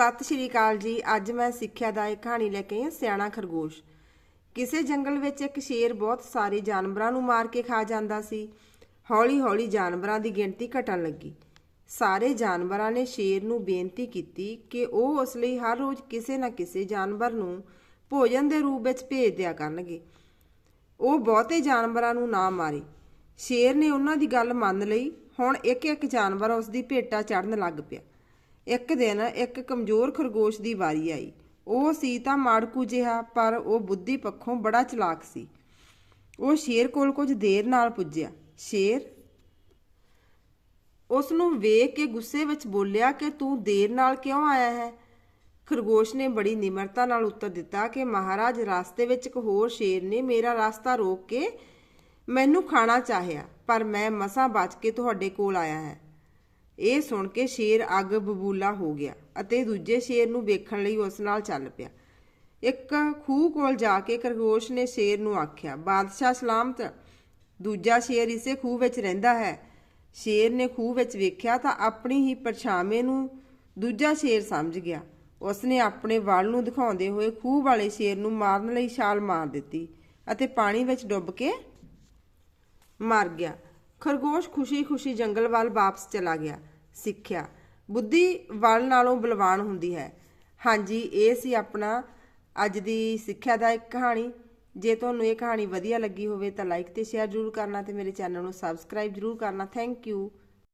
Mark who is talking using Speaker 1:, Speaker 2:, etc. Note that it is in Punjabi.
Speaker 1: ਸਤਿ ਸ਼੍ਰੀ ਅਕਾਲ ਜੀ। ਅੱਜ ਮੈਂ ਸਿੱਖਿਆ ਦਾ ਇੱਕ ਕਹਾਣੀ ਲੈ ਕੇ ਆਈ ਹਾਂ, ਸਿਆਣਾ ਖਰਗੋਸ਼। ਕਿਸੇ ਜੰਗਲ ਵਿੱਚ ਇੱਕ ਸ਼ੇਰ ਬਹੁਤ ਸਾਰੇ ਜਾਨਵਰਾਂ ਨੂੰ ਮਾਰ ਕੇ ਖਾ ਜਾਂਦਾ ਸੀ। ਹੌਲੀ-ਹੌਲੀ ਜਾਨਵਰਾਂ ਦੀ ਗਿਣਤੀ ਘਟਣ ਲੱਗੀ। ਸਾਰੇ ਜਾਨਵਰਾਂ ਨੇ ਸ਼ੇਰ ਨੂੰ ਬੇਨਤੀ ਕੀਤੀ ਕਿ ਉਹ ਉਸ ਲਈ ਹਰ ਰੋਜ਼ ਕਿਸੇ ਨਾ ਕਿਸੇ ਜਾਨਵਰ ਨੂੰ ਭੋਜਨ ਦੇ ਰੂਪ ਵਿੱਚ ਭੇਜ ਦਿਆ ਕਰਨਗੇ। ਉਹ ਬਹੁਤੇ ਜਾਨਵਰਾਂ ਨੂੰ ਨਾ ਮਾਰੇ। ਸ਼ੇਰ ਨੇ ਉਹਨਾਂ ਦੀ ਗੱਲ ਮੰਨ ਲਈ। ਹੁਣ ਇੱਕ ਇੱਕ ਜਾਨਵਰ ਉਸ ਦੀ ਭੇਟਾ ਚੜਨ ਲੱਗ ਪਿਆ। ਇੱਕ ਦਿਨ ਇੱਕ ਕਮਜ਼ੋਰ ਖਰਗੋਸ਼ ਦੀ ਵਾਰੀ ਆਈ। ਉਹ ਸੀ ਤਾਂ ਮਾੜਕੂ ਜਿਹਾ, ਪਰ ਉਹ ਬੁੱਧੀ ਪੱਖੋਂ ਬੜਾ ਚਲਾਕ ਸੀ। ਉਹ ਸ਼ੇਰ ਕੋਲ ਕੁਝ ਦੇਰ ਨਾਲ ਪੁੱਜਿਆ। ਸ਼ੇਰ ਉਸ ਨੂੰ ਵੇਖ ਕੇ ਗੁੱਸੇ ਵਿੱਚ ਬੋਲਿਆ ਕਿ ਤੂੰ ਦੇਰ ਨਾਲ ਕਿਉਂ ਆਇਆ ਹੈ? ਖਰਗੋਸ਼ ਨੇ ਬੜੀ ਨਿਮਰਤਾ ਨਾਲ ਉੱਤਰ ਦਿੱਤਾ ਕਿ ਮਹਾਰਾਜ ਰਸਤੇ ਵਿੱਚ ਇੱਕ ਹੋਰ ਸ਼ੇਰ ਨੇ ਮੇਰਾ ਰਸਤਾ ਰੋਕ ਕੇ ਮੈਨੂੰ ਖਾਣਾ ਚਾਹਿਆ, ਪਰ ਮੈਂ ਮਸਾਂ ਬਚ ਕੇ ਤੁਹਾਡੇ ਕੋਲ ਆਇਆ ਹੈ। ਇਹ ਸੁਣ ਕੇ ਸ਼ੇਰ ਅੱਗ ਬਬੂਲਾ ਹੋ ਗਿਆ ਅਤੇ ਦੂਜੇ ਸ਼ੇਰ ਨੂੰ ਵੇਖਣ ਲਈ ਉਸ ਨਾਲ ਚੱਲ ਪਿਆ। ਇੱਕ ਖੂਹ ਕੋਲ ਜਾ ਕੇ ਖਰਗੋਸ਼ ਨੇ ਸ਼ੇਰ ਨੂੰ ਆਖਿਆ, ਬਾਦਸ਼ਾਹ ਸਲਾਮਤ, ਦੂਜਾ ਸ਼ੇਰ ਇਸੇ ਖੂਹ ਵਿੱਚ ਰਹਿੰਦਾ ਹੈ ਸ਼ੇਰ ਨੇ ਖੂਹ ਵਿੱਚ ਵੇਖਿਆ ਤਾਂ ਆਪਣੀ ਹੀ ਪਰਛਾਵੇਂ ਨੂੰ ਦੂਜਾ ਸ਼ੇਰ ਸਮਝ ਗਿਆ। ਉਸਨੇ ਆਪਣੇ ਵਾਲ ਨੂੰ ਦਿਖਾਉਂਦੇ ਹੋਏ ਖੂਹ ਵਾਲੇ ਸ਼ੇਰ ਨੂੰ ਮਾਰਨ ਲਈ ਛਾਲ ਮਾਰ ਦਿੱਤੀ ਅਤੇ ਪਾਣੀ ਵਿੱਚ ਡੁੱਬ ਕੇ ਮਰ ਗਿਆ। ਖਰਗੋਸ਼ ਖੁਸ਼ੀ-ਖੁਸ਼ੀ ਜੰਗਲ ਵੱਲ ਵਾਪਸ ਚਲਾ ਗਿਆ। ਸਿੱਖਿਆ। ਬੁੱਧੀ ਵਲ ਨਾਲੋਂ ਬਲਵਾਨ ਹੁੰਦੀ ਹੈ। ਹਾਂਜੀ, ਇਹ ਸੀ ਆਪਣਾ ਅੱਜ ਦੀ ਸਿੱਖਿਆ ਦਾ ਇੱਕ ਕਹਾਣੀ। ਜੇ ਤੁਹਾਨੂੰ ਇਹ ਕਹਾਣੀ ਵਧੀਆ ਲੱਗੀ ਹੋਵੇ ਤਾਂ ਲਾਈਕ ਤੇ ਸ਼ੇਅਰ ਜ਼ਰੂਰ ਕਰਨਾ ਤੇ ਮੇਰੇ ਚੈਨਲ ਨੂੰ ਸਬਸਕ੍ਰਾਈਬ ਜ਼ਰੂਰ ਕਰਨਾ। Thank you